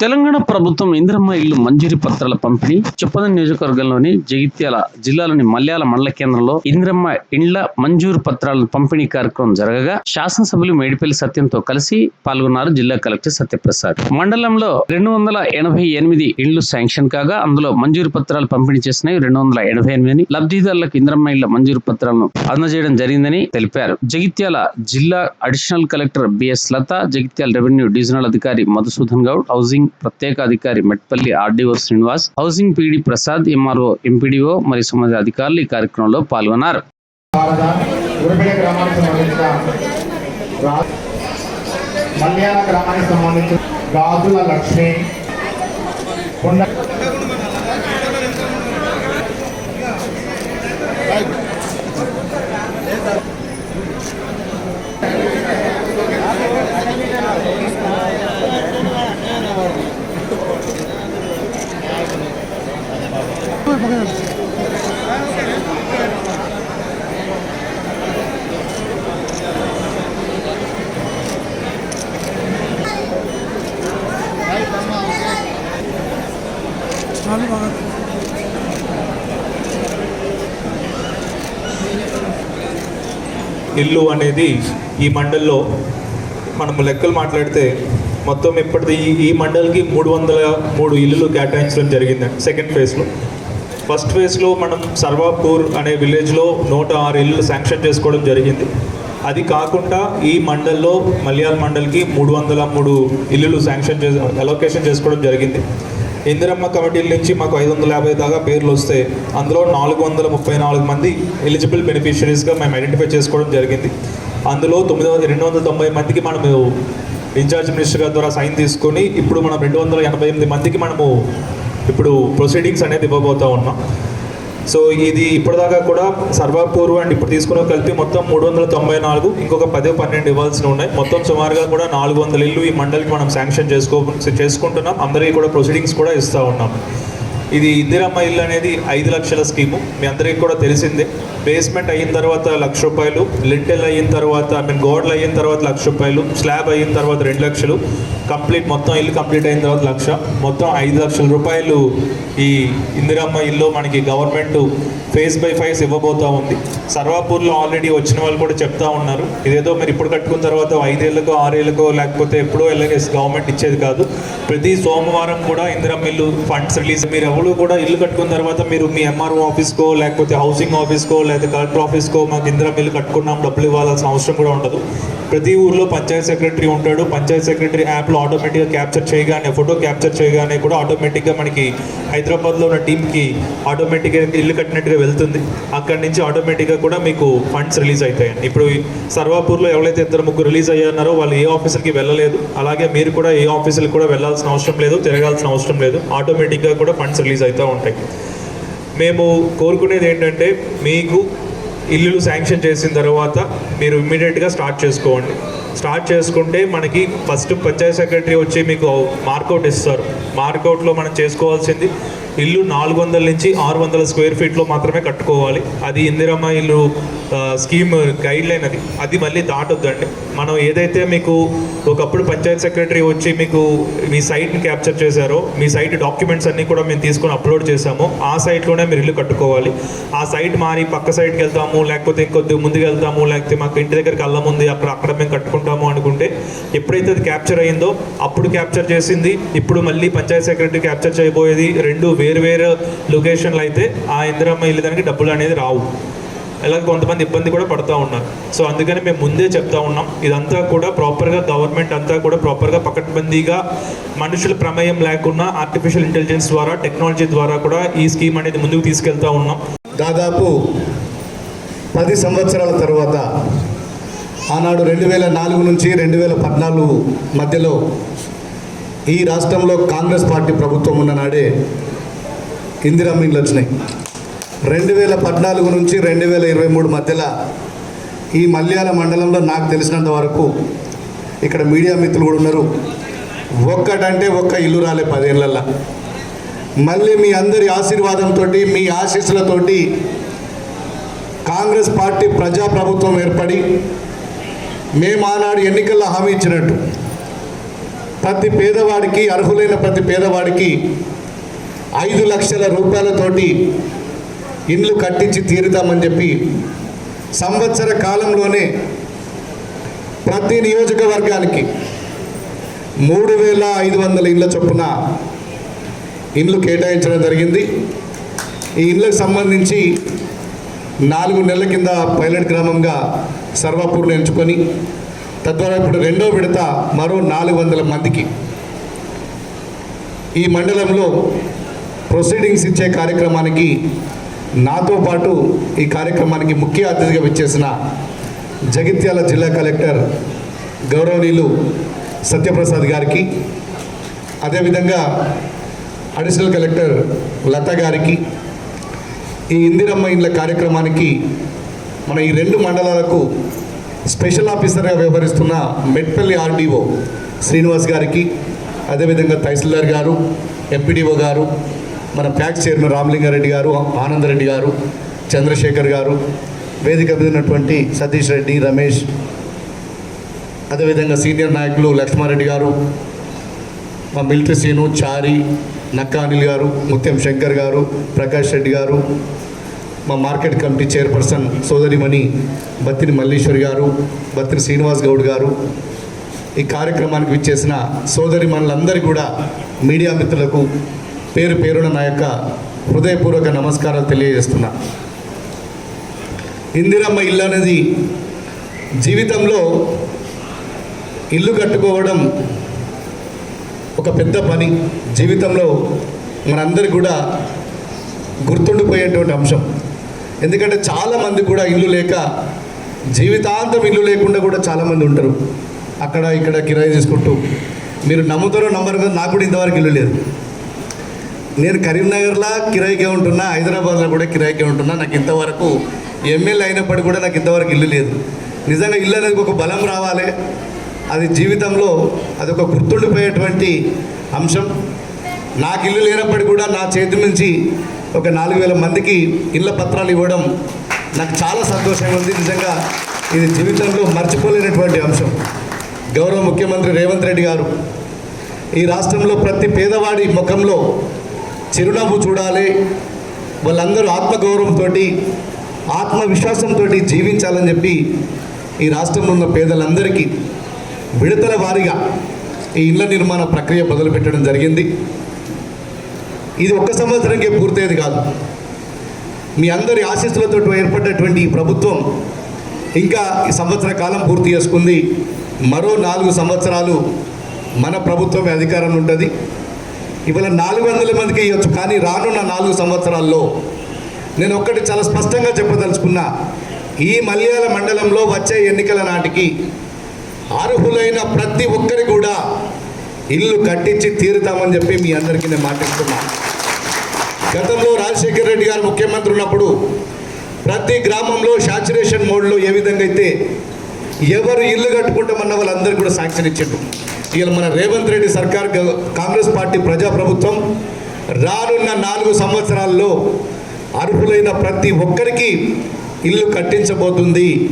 తెలంగాణ ప్రభుత్వం ఇందిరమ్మ ఇల్లు మంజూరీ పత్రాల పంపిణీ చొప్పదం నియోజకవర్గంలోని జగిత్యాల జిల్లాలోని మల్యాల మండల కేంద్రంలో ఇందిరమ్మ ఇండ్ల మంజూరు పత్రాల పంపిణీ కార్యక్రమం జరగగా శాసనసభ్యులు మేడిపల్లి సత్యంతో కలిసి పాల్గొన్నారు జిల్లా కలెక్టర్ సత్యప్రసాద్. మండలంలో రెండు వందల ఎనభై ఎనిమిది ఇండ్లు శాంక్షన్ కాగా అందులో మంజూరు పత్రాలు పంపిణీ చేసినవి రెండు వందల ఎనభై ఎనిమిది లబ్ధిదారులకు ఇందిరమ్మ ఇళ్ళ మంజూరు పత్రాలను అందజేయడం జరిగిందని తెలిపారు. జగిత్యాల జిల్లా additional collector B S Latha Jagtial revenue divisional అధికారి మధుసూదన్ గౌడ్ హౌసింగ్ ప్రత్యేక అధికారి Metpalli RDO Srinivas housing PD Prasad MRO MPDO మరియు సంబంధిత అధికారులు ఈ కార్యక్రమంలో పాల్గొన్నారు. మల్యాల గ్రామానికి సంబంధించిన గాజుల లక్ష్మి ఇల్లు అనేది ఈ మండల్లో మనం లెక్కలు మాట్లాడితే మొత్తం ఇప్పటిది ఈ ఈ మండల్కి మూడు వందల మూడు ఇల్లులు కేటాయించడం జరిగిందండి సెకండ్ ఫేజ్లో ఫస్ట్ ఫేజ్లో మనం సర్వాపూర్ అనే విలేజ్లో నూట ఆరు ఇళ్ళు శాంక్షన్ చేసుకోవడం జరిగింది. అది కాకుండా ఈ మండల్లో మలయాళ మండల్కి మూడు వందల మూడు ఇల్లులు శాంక్షన్ చే అలొకేషన్ చేసుకోవడం జరిగింది. ఇందిరమ్మ కమిటీల నుంచి మాకు ఐదు వందల యాభై దాకా పేర్లు వస్తే అందులో నాలుగు వందల ముప్పై నాలుగు మంది ఎలిజిబుల్ బెనిఫిషరీస్గా మేము ఐడెంటిఫై చేసుకోవడం జరిగింది. అందులో తొమ్మిది వందల రెండు వందల తొంభై మందికి మనము ఇన్ఛార్జ్ మినిస్టర్ గారి ద్వారా సైన్ తీసుకొని ఇప్పుడు మనం రెండు వందల ఎనభై ఎనిమిది మందికి మనము ఇప్పుడు ప్రొసీడింగ్స్ అనేది ఇవ్వబోతా ఉన్నాం. సో ఇది ఇప్పటిదాకా కూడా సర్వాపూర్ అండ్ ఇప్పుడు తీసుకున్న కలిపి మొత్తం మూడు వందల తొంభై నాలుగు ఇంకొక పదే పన్నెండు ఇవ్వాల్సి ఉన్నాయి. మొత్తం సుమారుగా కూడా నాలుగు వందల ఇల్లు ఈ మండలికి మనం శాంక్షన్ చేసుకో చేసుకుంటున్నాం. అందరికీ కూడా ప్రొసీడింగ్స్ కూడా ఇస్తూ ఉన్నాం. ఇది ఇందిరమ్మ ఇల్లు అనేది ఐదు లక్షల స్కీము. మీ అందరికీ కూడా తెలిసిందే. బేస్మెంట్ అయిన తర్వాత లక్ష రూపాయలు లింటెల్ అయిన తర్వాత ఐ మీన్ గోడలు అయిన తర్వాత లక్ష రూపాయలు స్లాబ్ అయిన తర్వాత రెండు లక్షలు కంప్లీట్ మొత్తం ఇల్లు కంప్లీట్ అయిన తర్వాత లక్ష. మొత్తం ఐదు లక్షల రూపాయలు ఈ ఇందిరమ్మ ఇల్లు మనకి గవర్నమెంట్ ఫేస్ బై ఫేస్ ఇవ్వబోతా ఉంది. సర్వాపూర్లో ఆల్రెడీ వచ్చిన వాళ్ళు కూడా చెప్తా ఉన్నారు. ఇదేదో మీరు ఇప్పుడు కట్టుకున్న తర్వాత ఐదేళ్ళకో ఆరేళ్ళకో లేకపోతే ఎప్పుడో వెళ్ళగా గవర్నమెంట్ ఇచ్చేది కాదు. ప్రతి సోమవారం కూడా ఇందిరమ్మ ఇల్లు ఫండ్స్ రిలీజ్ మీరు ఎవరు కూడా ఇల్లు కట్టుకున్న తర్వాత మీరు మీ ఎంఆర్ఓ ఆఫీస్కో లేకపోతే హౌసింగ్ ఆఫీస్కో లేకపోతే కలెక్టర్ ఆఫీస్కో మాకు ఇందిరా బిల్లు కట్టుకున్నాం డబ్బులు ఇవ్వాల్సిన అవసరం కూడా ఉండదు. ప్రతి ఊర్లో పంచాయత్ సెక్రటరీ ఉంటాడు. పంచాయత్ సెక్రటరీ యాప్లో ఆటోమేటిక్గా క్యాప్చర్ చేయగానే ఫోటో క్యాప్చర్ చేయగానే కూడా ఆటోమేటిక్గా మనకి హైదరాబాద్లో ఉన్న టీంకి ఆటోమేటిక్గా ఇల్లు కట్టినట్టుగా వెళ్తుంది. అక్కడి నుంచి ఆటోమేటిక్గా కూడా మీకు ఫండ్స్ రిలీజ్ అవుతాయండి. ఇప్పుడు సర్వాపూర్లో ఎవరైతే ఇద్దరు ముగ్గురు రిలీజ్ అయ్యారో వాళ్ళు ఏ ఆఫీసర్కి వెళ్ళలేదు. అలాగే మీరు కూడా ఏ ఆఫీసులకు కూడా వెళ్ళాల్సిన అవసరం లేదు తిరగాల్సిన అవసరం లేదు. ఆటోమేటిక్గా కూడా ఫండ్స్ రిలీజ్ అవుతూ ఉంటాయి. మేము కోరుకునేది ఏంటంటే మీకు ఇల్లులు శాంక్షన్ చేసిన తర్వాత మీరు ఇమ్మీడియట్గా స్టార్ట్ చేసుకోండి. స్టార్ట్ చేసుకుంటే మనకి ఫస్ట్ పంచాయత్ సెక్రటరీ వచ్చి మీకు మార్కౌట్ ఇస్తారు. మార్కౌట్లో మనం చేసుకోవాల్సింది ఇల్లు నాలుగు వందల నుంచి ఆరు వందల స్క్వేర్ ఫీట్లో మాత్రమే కట్టుకోవాలి. అది ఇందిరమ్మ ఇల్లు స్కీమ్ గైడ్ లైన్ అది. అది మళ్ళీ దాటొద్దండి. మనం ఏదైతే మీకు ఒకప్పుడు పంచాయత్ సెక్రటరీ వచ్చి మీకు మీ సైట్ని క్యాప్చర్ చేశారో మీ సైట్ డాక్యుమెంట్స్ అన్నీ కూడా మేము తీసుకొని అప్లోడ్ చేశాము ఆ సైట్లోనే మీరు ఇల్లు కట్టుకోవాలి. ఆ సైట్ మారి పక్క సైట్కి వెళ్తాము లేకపోతే ఇంకొద్ది ముందుకు వెళ్తాము లేకపోతే మాకు ఇంటి దగ్గరికి అల్లం ఉంది అక్కడ అక్కడ మేము కట్టుకుంటాము అనుకుంటే ఎప్పుడైతే అది క్యాప్చర్ అయిందో అప్పుడు క్యాప్చర్ చేసింది ఇప్పుడు మళ్ళీ పంచాయత్ సెక్రటరీ క్యాప్చర్ చేయబోయేది రెండు వేరు వేరు లొకేషన్లు అయితే ఆ ఇందిరమ్మ ఇల్లుదానికి డబ్బులు అనేది రావు. అలాగే కొంతమంది ఇబ్బంది కూడా పడుతూ ఉన్నారు. సో అందుకని మేము ముందే చెప్తా ఉన్నాం. ఇదంతా కూడా ప్రాపర్గా గవర్నమెంట్ అంతా కూడా ప్రాపర్గా పకడ్బందీగా మనుషుల ప్రమేయం లేకుండా ఆర్టిఫిషియల్ ఇంటెలిజెన్స్ ద్వారా టెక్నాలజీ ద్వారా కూడా ఈ స్కీమ్ అనేది ముందుకు తీసుకెళ్తా ఉన్నాం. దాదాపు పది సంవత్సరాల తర్వాత ఆనాడు రెండు వేల నాలుగు నుంచి రెండు వేల పద్నాలుగు మధ్యలో ఈ రాష్ట్రంలో కాంగ్రెస్ పార్టీ ప్రభుత్వం ఉన్న నాడే ఇందిరా మీన్లు వచ్చినాయి రెండు వేల పద్నాలుగు నుంచి రెండు వేల ఇరవై మూడు మధ్యలో ఈ మల్యాల మండలంలో నాకు తెలిసినంత వరకు ఇక్కడ మీడియా మిత్రులు కూడా ఉన్నారు. ఒక్కటంటే ఒక్క ఇల్లు రాలే పదేళ్ళల్లో మళ్ళీ మీ అందరి ఆశీర్వాదంతో మీ ఆశీస్సులతోటి కాంగ్రెస్ పార్టీ ప్రజాప్రభుత్వం ఏర్పడి మేము ఆనాడు ఎన్నికల్లో హామీ ఇచ్చినట్టు. ప్రతి పేదవాడికి అర్హులైన ప్రతి పేదవాడికి ఐదు లక్షల రూపాయలతోటి ఇండ్లు కట్టించి తీరుతామని చెప్పి సంవత్సర కాలంలోనే ప్రతి నియోజకవర్గానికి మూడు వేల ఐదు వందల ఇళ్ళ చొప్పున ఇండ్లు కేటాయించడం జరిగింది. ఈ ఇండ్లకు సంబంధించి నాలుగు నెలల కింద పైలట్ గ్రామంగా సర్వాపూర్ను ఎంచుకొని తద్వారా ఇప్పుడు రెండో విడత మరో నాలుగు వందల మందికి ఈ మండలంలో ప్రొసీడింగ్స్ ఇచ్చే కార్యక్రమానికి నాతో పాటు ఈ కార్యక్రమానికి ముఖ్య అతిథిగా విచ్చేసిన జగిత్యాల జిల్లా కలెక్టర్ గౌరవనీయులు సత్యప్రసాద్ గారికి అదేవిధంగా అడిషనల్ కలెక్టర్ లత గారికి ఈ ఇందిరమ్మ ఇండ్ల కార్యక్రమానికి మన ఈ రెండు మండలాలకు స్పెషల్ ఆఫీసర్గా వ్యవహరిస్తున్న మెట్పల్లి ఆర్డీఓ శ్రీనివాస్ గారికి అదేవిధంగా తహసీల్దార్ గారు ఎంపీడీఓ గారు మన ప్యాక్ చైర్మన్ రామలింగారెడ్డి గారు ఆనందరెడ్డి గారు చంద్రశేఖర్ గారు వేదిక మీద ఉన్నటువంటి సతీష్ రెడ్డి రమేష్ అదేవిధంగా సీనియర్ నాయకులు లక్ష్మారెడ్డి గారు మా మిలిటరీ సీను చారి నక్కానిల్ గారు ముత్యం శంకర్ గారు ప్రకాష్ రెడ్డి గారు మా మార్కెట్ కమిటీ చైర్పర్సన్ సోదరిమణి బత్తిని మల్లీశ్వరి గారు బత్తిని శ్రీనివాస్ గౌడ్ గారు ఈ కార్యక్రమానికి విచ్చేసిన సోదరి కూడా మీడియా మిత్రులకు పేరు పేరున నా యొక్క హృదయపూర్వక నమస్కారాలు తెలియజేస్తున్నా. ఇందిరమ్మ ఇల్లు అనేది జీవితంలో ఇల్లు కట్టుకోవడం ఒక పెద్ద పని. జీవితంలో మనందరికి కూడా గుర్తుండిపోయేటువంటి అంశం. ఎందుకంటే చాలామంది కూడా ఇల్లు లేక జీవితాంతం ఇల్లు లేకుండా కూడా చాలామంది ఉంటారు. అక్కడ ఇక్కడ కిరాయి తీసుకుంటూ మీరు నమ్ముతారో నమ్మరు కదా నాకు కూడా ఇంతవరకు ఇల్లు లేదు. నేను కరీంనగర్లో కిరాయికే ఉంటున్నా హైదరాబాద్లో కూడా కిరాయికే ఉంటున్నా. నాకు ఇంతవరకు ఎమ్మెల్యే అయినప్పటికీ కూడా నాకు ఇంతవరకు ఇల్లు లేదు. నిజంగా ఇల్లు అనేది ఒక బలం రావాలి. అది జీవితంలో అది ఒక గుర్తుండిపోయేటువంటి అంశం. నాకు ఇల్లు లేనప్పటికీ కూడా నా చేతి నుంచి ఒక నాలుగు వేల మందికి ఇళ్ళ పత్రాలు ఇవ్వడం నాకు చాలా సంతోషంగా ఉంది. నిజంగా ఇది జీవితంలో మర్చిపోలేనటువంటి అంశం. గౌరవ ముఖ్యమంత్రి రేవంత్ రెడ్డి గారు ఈ రాష్ట్రంలో ప్రతి పేదవాడి ముఖంలో చిరునవ్వు చూడాలి. వాళ్ళందరూ ఆత్మగౌరవంతో ఆత్మవిశ్వాసంతో జీవించాలని చెప్పి ఈ రాష్ట్రంలో ఉన్న పేదలందరికీ విడతల వారీగా ఈ ఇళ్ళ నిర్మాణ ప్రక్రియ మొదలుపెట్టడం జరిగింది. ఇది ఒక్క సంవత్సరంకే పూర్తయ్యేది కాదు. మీ అందరి ఆశీస్సులతో ఏర్పడ్డటువంటి ఈ ప్రభుత్వం ఇంకా ఈ సంవత్సర కాలం పూర్తి చేసుకుంది. మరో నాలుగు సంవత్సరాలు మన ప్రభుత్వమే అధికారంలో ఉంటుంది. ఇవాళ నాలుగు వందల మందికి ఇవ్వచ్చు కానీ రానున్న నాలుగు సంవత్సరాల్లో నేను ఒక్కటి చాలా స్పష్టంగా చెప్పదలుచుకున్నా ఈ మల్యాల మండలంలో వచ్చే ఎన్నికల నాటికి అర్హులైన ప్రతి ఒక్కరి కూడా ఇల్లు కట్టించి తీరుతామని చెప్పి మీ అందరికీ నేను మాట్లాడుతున్నా గతంలో రాజశేఖర రెడ్డి గారు ముఖ్యమంత్రి ఉన్నప్పుడు ప్రతి గ్రామంలో శాచురేషన్ మోడ్లో ఏ విధంగా అయితే ఎవరు ఇల్లు కట్టుకుంటామన్న వాళ్ళందరూ కూడా శాంక్షన్ ఇచ్చిండ్రు. ఇవాళ మన రేవంత్ రెడ్డి సర్కార్ కాంగ్రెస్ పార్టీ ప్రజాప్రభుత్వం రానున్న నాలుగు సంవత్సరాల్లో అర్హులైన ప్రతి ఒక్కరికి ఇల్లు కట్టించబోతుంది.